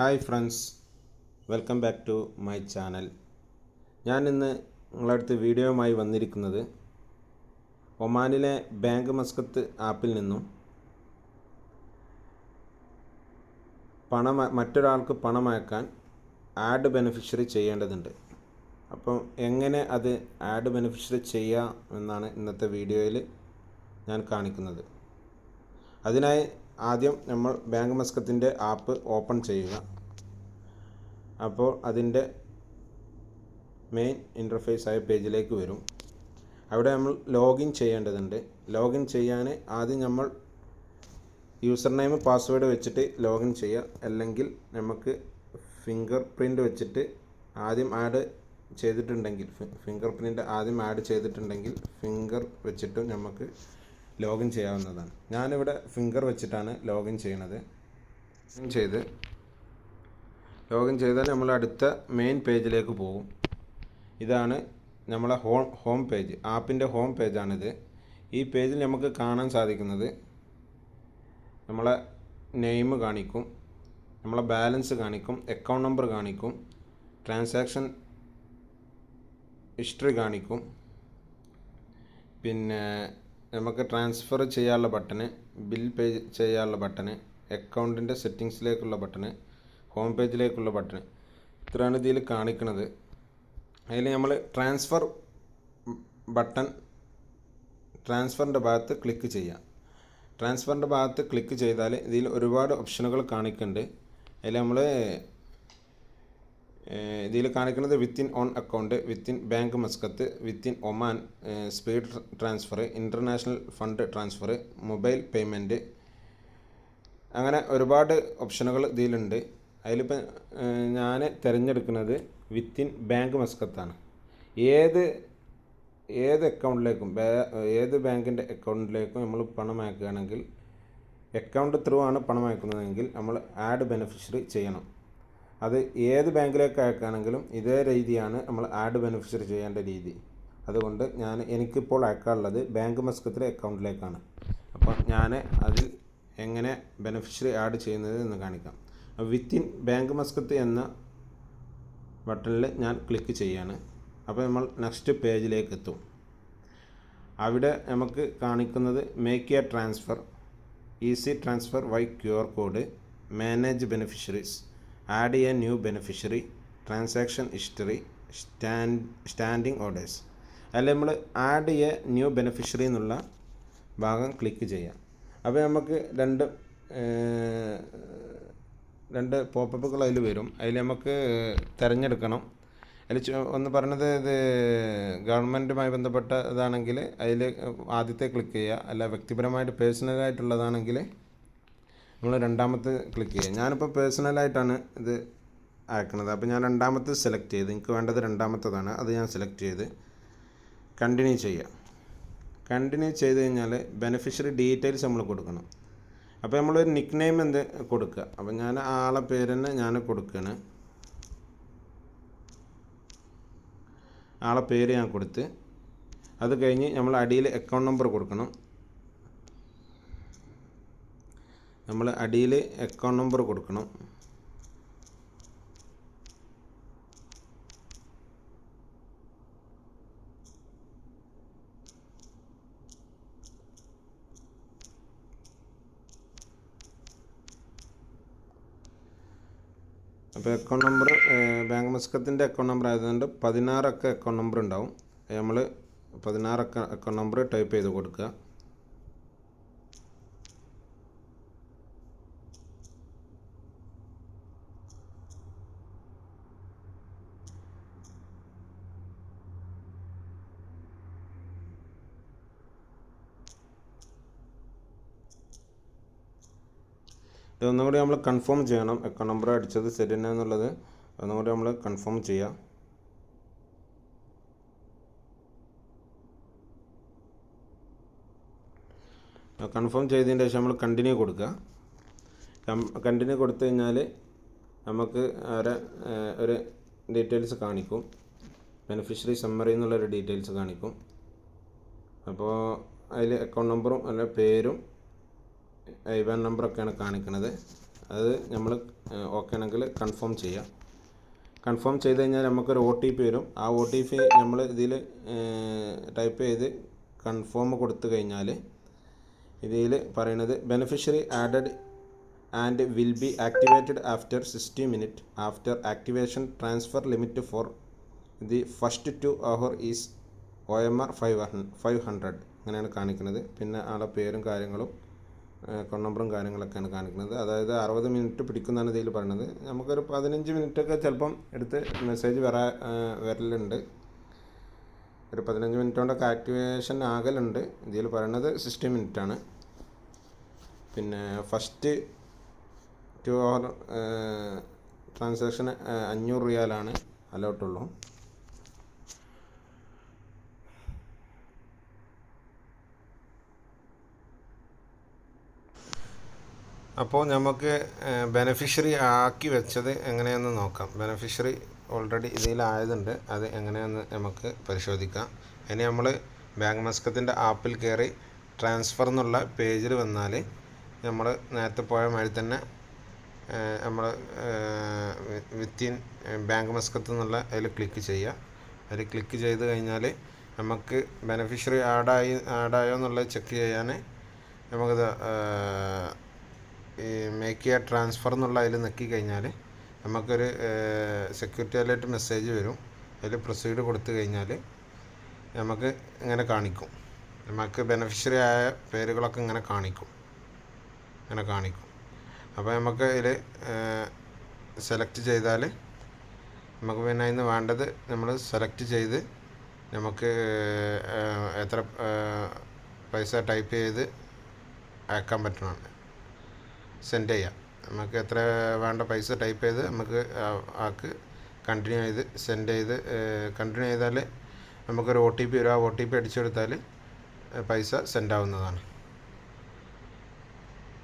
Hi friends welcome back to my channel. ഞാൻ ഇന്ന് നിങ്ങളടുത്ത് വീഡിയോയുമായി വന്നിരിക്കുന്നത് ഒമാനിലെ ബാങ്ക് മസ്കത്ത് ആപ്പിൽ നിന്നും പണം മറ്റൊരാൾക്ക് പണം അയക്കാൻ ആഡ് ബെനിഫിഷ്യറി ചെയ്യേണ്ടതുണ്ട്. അപ്പം എങ്ങനെ അത് ആഡ് ബെനിഫിഷ്യറി ചെയ്യാം എന്നാണ് ഇന്നത്തെ വീഡിയോയിൽ ഞാൻ കാണിക്കുന്നത്. അതിനായി ആദ്യം നമ്മൾ ബാങ്ക് മസ്കത്തിന്റെ ആപ്പ് ഓപ്പൺ ചെയ്യുക. അപ്പോൾ അതിന്റെ മെയിൻ ഇന്റർഫേസ് ആയ പേജിലേക്ക് വരും. അവിടെ നമ്മൾ ലോഗിൻ ചെയ്യേണ്ടതുണ്ട്. ലോഗിൻ ചെയ്യാൻ ആദ്യം നമ്മൾ യൂസർ നെയിം പാസ്വേഡ് വെച്ചിട്ട് ലോഗിൻ ചെയ്യുക. അല്ലെങ്കിൽ നമുക്ക് ഫിംഗർ പ്രിന്റ് വെച്ചിട്ട് ആദ്യം ആഡ് ചെയ്തിട്ടുണ്ടെങ്കിൽ ഫിംഗർ പ്രിന്റ് ആദ്യം ആഡ് ചെയ്തിട്ടുണ്ടെങ്കിൽ ഫിംഗർ വെച്ചിട്ടും നമുക്ക് ലോഗിൻ ചെയ്യാവുന്നതാണ്. ഞാനിവിടെ ഫിംഗർ വെച്ചിട്ടാണ് ലോഗിൻ ചെയ്യണത്. ചെയ്ത് ലോഗിൻ ചെയ്താൽ നമ്മൾ അടുത്ത മെയിൻ പേജിലേക്ക് പോകും. ഇതാണ് നമ്മളെ ഹോം ഹോം പേജ് ആപ്പിന്റെ ഹോം പേജാണിത് ഈ പേജിൽ നമുക്ക് കാണാൻ സാധിക്കുന്നത് നമ്മളെ നെയിം കാണിക്കും നമ്മളെ ബാലൻസ് കാണിക്കും അക്കൗണ്ട് നമ്പർ കാണിക്കും ട്രാൻസാക്ഷൻ ഹിസ്റ്ററി കാണിക്കും. പിന്നെ നമുക്ക് ട്രാൻസ്ഫർ ചെയ്യാനുള്ള ബട്ടണ് ബിൽ പേ ചെയ്യാനുള്ള ബട്ടണ് അക്കൗണ്ടിന്റെ സെറ്റിങ്സിലേക്കുള്ള ബട്ടണ് ഹോം പേജിലേക്കുള്ള ബട്ടണ് ഇത്രയാണ് ഇതിൽ കാണിക്കുന്നത്. അതിൽ നമ്മൾ ട്രാൻസ്ഫർ ബട്ടൺ ട്രാൻസ്ഫറിന്റെ ഭാഗത്ത് ക്ലിക്ക് ചെയ്യാം. ട്രാൻസ്ഫറിന്റെ ഭാഗത്ത് ക്ലിക്ക് ചെയ്താൽ ഇതിൽ ഒരുപാട് ഓപ്ഷനുകൾ കാണിക്കുന്നുണ്ട്. അതിൽ നമ്മൾ ഇതിൽ കാണിക്കുന്നത് within own account within bank Muscat within Oman speed transfer international fund transfer mobile payment അങ്ങനെ ഒരുപാട് ഓപ്ഷനുകൾ ഇതിലുണ്ട്. അതിലിപ്പോൾ ഞാൻ തിരഞ്ഞെടുക്കുന്നത് വിത്തിൻ ബാങ്ക് മസ്കത്താണ്. ഏത് ഏത് അക്കൗണ്ടിലേക്കും ഏത് ബാങ്കിന്റെ അക്കൗണ്ടിലേക്കും നമ്മൾ പണം അയക്കുകയാണെങ്കിൽ അക്കൗണ്ട് ത്രൂ ആണ് പണം അയക്കുന്നതെങ്കിൽ നമ്മൾ ആഡ് ബെനിഫിഷ്യറി ചെയ്യണം. അത് ഏത് ബാങ്കിലേക്ക് അയക്കുകയാണെങ്കിലും ഇതേ രീതിയാണ് നമ്മൾ ആഡ് ബെനിഫിഷ്യറി ചെയ്യേണ്ട രീതി. അതുകൊണ്ട് ഞാൻ എനിക്കിപ്പോൾ അയക്കാനുള്ളത് ബാങ്ക് മസ്കത്തിലെ അക്കൗണ്ടിലേക്കാണ്. അപ്പോൾ ഞാൻ അതിൽ എങ്ങനെ ബെനിഫിഷ്യറി ആഡ് ചെയ്യുന്നത് എന്ന് കാണിക്കാം. വിത്തിൻ ബാങ്ക് മസ്കത്ത് എന്ന ബട്ടണിൽ ഞാൻ ക്ലിക്ക് ചെയ്യാണ്. അപ്പോൾ നമ്മൾ നെക്സ്റ്റ് പേജിലേക്ക് എത്തും അവിടെ നമുക്ക് കാണിക്കുന്നത് make a transfer easy transfer by Q R code manage beneficiaries. Add a new beneficiary transaction history stand standing orders. അതിൽ നമ്മൾ ആഡ് എ ന്യൂ ബെനിഫിഷ്യറി എന്നുള്ള ഭാഗം ക്ലിക്ക് ചെയ്യാം. അപ്പോൾ നമുക്ക് രണ്ട് രണ്ട് പോപ്പപ്പുകൾ അതിൽ വരും. അതിൽ നമുക്ക് തിരഞ്ഞെടുക്കണം. അതിൽ ഒന്ന് പറഞ്ഞത് ഇത് ഗവൺമെന്റുമായി ബന്ധപ്പെട്ട ഇതാണെങ്കിൽ അതിൽ ആദ്യത്തെ ക്ലിക്ക് ചെയ്യുക. അല്ല വ്യക്തിപരമായിട്ട് പേഴ്സണലായിട്ടുള്ളതാണെങ്കിൽ നമ്മൾ രണ്ടാമത്തെ ക്ലിക്ക് ചെയ്യുക. ഞാനിപ്പോൾ പേഴ്സണലായിട്ടാണ് ഇത് അയക്കുന്നത് അപ്പോൾ ഞാൻ രണ്ടാമത്തെ സെലക്ട് ചെയ്ത് എനിക്ക് വേണ്ടത് രണ്ടാമത്തതാണ്. അത് ഞാൻ സെലക്ട് ചെയ്ത് കണ്ടിന്യൂ ചെയ്യുക കണ്ടിന്യൂ ചെയ്ത് കഴിഞ്ഞാൽ ബെനിഫിഷ്യറി ഡീറ്റെയിൽസ് നമ്മൾ കൊടുക്കണം. അപ്പോൾ നമ്മളൊരു നിക്ക് നെയിം എന്ത് കൊടുക്കുക. അപ്പോൾ ഞാൻ ആളെ പേര് തന്നെ ഞാൻ കൊടുക്കുകയാണ് ആളെ പേര് ഞാൻ കൊടുത്ത് അത് കഴിഞ്ഞ് നമ്മൾ അടിയിൽ അക്കൗണ്ട് നമ്പർ കൊടുക്കണം. നമ്മൾ അടിയിൽ അക്കൗണ്ട് നമ്പർ കൊടുക്കണം. അപ്പോൾ അക്കൗണ്ട് നമ്പർ ബാങ്ക് മസ്കത്തിന്റെ അക്കൗണ്ട് നമ്പർ ആയതുകൊണ്ട് പതിനാറക്ക അക്കൗണ്ട് നമ്പർ ഉണ്ടാവും. നമ്മൾ പതിനാറക്ക അക്കൗണ്ട് നമ്പർ ടൈപ്പ് ചെയ്ത് കൊടുക്കുക. ഇതൊന്നും കൂടി നമ്മൾ കൺഫേം ചെയ്യണം. അക്കൗണ്ട് നമ്പർ അടിച്ചത് ശരി തന്നെ എന്നുള്ളത്. ഒന്നും കൂടി നമ്മൾ കൺഫേം ചെയ്യാം. കൺഫേം ചെയ്തതിന് ശേഷം നമ്മൾ കണ്ടിന്യൂ കൊടുക്കുക. കണ്ടിന്യൂ കൊടുത്തു കഴിഞ്ഞാൽ നമുക്ക് അവരെ ഒരു ഡീറ്റെയിൽസ് കാണിക്കും. ബെനിഫിഷ്യറി സമ്മറി എന്നുള്ളൊരു ഡീറ്റെയിൽസ് കാണിക്കും. അപ്പോൾ അതിൽ അക്കൗണ്ട് നമ്പറും അല്ലെ പേരും ഐ നമ്പറൊക്കെയാണ് കാണിക്കുന്നത്. അത് നമ്മൾ ഓക്കെ ആണെങ്കിൽ കൺഫേം ചെയ്യാം. കൺഫേം ചെയ്ത് കഴിഞ്ഞാൽ നമുക്കൊരു ഒ ടി പി വരും. ആ ഒ ടി പി നമ്മൾ ഇതിൽ ടൈപ്പ് ചെയ്ത് കൺഫേം കൊടുത്തു കഴിഞ്ഞാൽ ഇതിൽ പറയുന്നത് beneficiary added and will be activated after sixty minute after activation transfer limit for the first two hour is O M R five five hundred അങ്ങനെയാണ് കാണിക്കുന്നത്. പിന്നെ ആളെ പേരും കാര്യങ്ങളും. അക്കൗണ്ട് നമ്പറും കാര്യങ്ങളൊക്കെയാണ് കാണിക്കുന്നത്. അതായത് അറുപത് മിനിറ്റ് പിടിക്കുന്നതാണ് ഇതിൽ പറയുന്നത് നമുക്കൊരു പതിനഞ്ച് മിനിറ്റൊക്കെ ചിലപ്പം എടുത്ത് മെസ്സേജ് വരാ വരലുണ്ട്. ഒരു പതിനഞ്ച് മിനിറ്റ് കൊണ്ടൊക്കെ ആക്ടിവേഷൻ ആകലുണ്ട്. ഇതിൽ പറയുന്നത് സിക്സ്റ്റി ആണ്. പിന്നെ ഫസ്റ്റ് ടു അവർ ട്രാൻസാക്ഷന് അഞ്ഞൂറ് റിയാലാണ് അലോട്ടുള്ളൂ അപ്പോൾ നമുക്ക് ബെനഫിഷ്യറി ആക്കി വെച്ചത് എങ്ങനെയെന്ന് നോക്കാം. ബെനഫിഷ്യറി ഓൾറെഡി ഇതിലായതുണ്ട്. അത് എങ്ങനെയെന്ന് നമുക്ക് പരിശോധിക്കാം. ഇനി നമ്മൾ ബാങ്ക് മസ്കത്തിന്റെ ആപ്പിൽ കയറി ട്രാൻസ്ഫർ എന്നുള്ള പേജിൽ വന്നാൽ നമ്മൾ നേരത്തെ പോയ മാതിരി തന്നെ നമ്മൾ വിത്തിൻ ബാങ്ക് മസ്കത്ത് എന്നുള്ള അതിൽ ക്ലിക്ക് ചെയ്യുക അതിൽ ക്ലിക്ക് ചെയ്ത് കഴിഞ്ഞാൽ നമുക്ക് ബെനഫിഷ്യറി ആഡായി ആഡായോ എന്നുള്ളത് ചെക്ക് ചെയ്യാൻ നമുക്കത് മേക്ക് എ ട്രാൻസ്ഫർ എന്നുള്ള അതിൽ നിൽക്കി കഴിഞ്ഞാൽ നമുക്കൊരു സെക്യൂരിറ്റി അലേർട്ട് മെസ്സേജ് വരും. അതിൽ പ്രൊസീഡ് കൊടുത്തു കഴിഞ്ഞാൽ നമുക്ക് ഇങ്ങനെ കാണിക്കും. നമുക്ക് ബെനഫിഷ്യറി ആയ പേരുകളൊക്കെ ഇങ്ങനെ കാണിക്കും. ഇങ്ങനെ കാണിക്കും. അപ്പോൾ നമുക്ക് ഇതിൽ സെലക്ട് ചെയ്താൽ നമുക്ക് പിന്നെ അതിന് വേണ്ടത് നമ്മൾ സെലക്ട് ചെയ്ത് നമുക്ക് എത്ര പൈസ ടൈപ്പ് ചെയ്ത് അയക്കാൻ പറ്റണം സെൻഡ് ചെയ്യാം. നമുക്ക് എത്ര വേണ്ട പൈസ ടൈപ്പ് ചെയ്ത് നമുക്ക് ആക്ക് കണ്ടിന്യൂ ചെയ്ത് സെൻഡ് ചെയ്ത് കണ്ടിന്യൂ ചെയ്താൽ നമുക്കൊരു ഒ ടി പി വരും. ആ ഒ ടി പി അടിച്ചെടുത്താൽ പൈസ സെൻഡ് ആവുന്നതാണ്.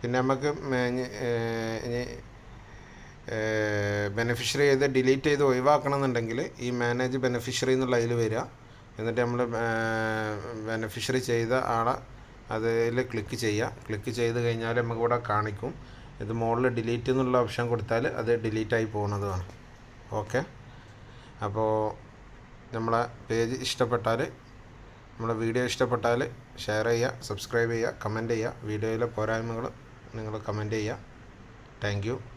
പിന്നെ നമുക്ക് ഇനി ബെനിഫിഷ്യറി ചെയ്ത് ഡിലീറ്റ് ചെയ്ത് ഒഴിവാക്കണം എന്നുണ്ടെങ്കിൽ ഈ മാനേജ് ബെനിഫിഷ്യറി എന്നുള്ള അതിൽ വരിക. എന്നിട്ട് നമ്മൾ ബെനിഫിഷ്യറി ചെയ്ത ആളെ അതിൽ ക്ലിക്ക് ചെയ്യുക ക്ലിക്ക് ചെയ്ത് കഴിഞ്ഞാൽ നമുക്ക് ഇവിടെ കാണിക്കും. ഇത് മുകളിൽ ഡിലീറ്റ് എന്നുള്ള ഓപ്ഷൻ കൊടുത്താൽ അത് ഡിലീറ്റായി പോകുന്നതാണ് ഓക്കെ അപ്പോൾ നമ്മളെ പേജ് ഇഷ്ടപ്പെട്ടാൽ നമ്മളെ വീഡിയോ ഇഷ്ടപ്പെട്ടാൽ ഷെയർ ചെയ്യുക സബ്സ്ക്രൈബ് ചെയ്യുക കമന്റ് ചെയ്യുക. വീഡിയോയിലെ പോരായ്മകൾ നിങ്ങൾ കമന്റ് ചെയ്യുക. താങ്ക്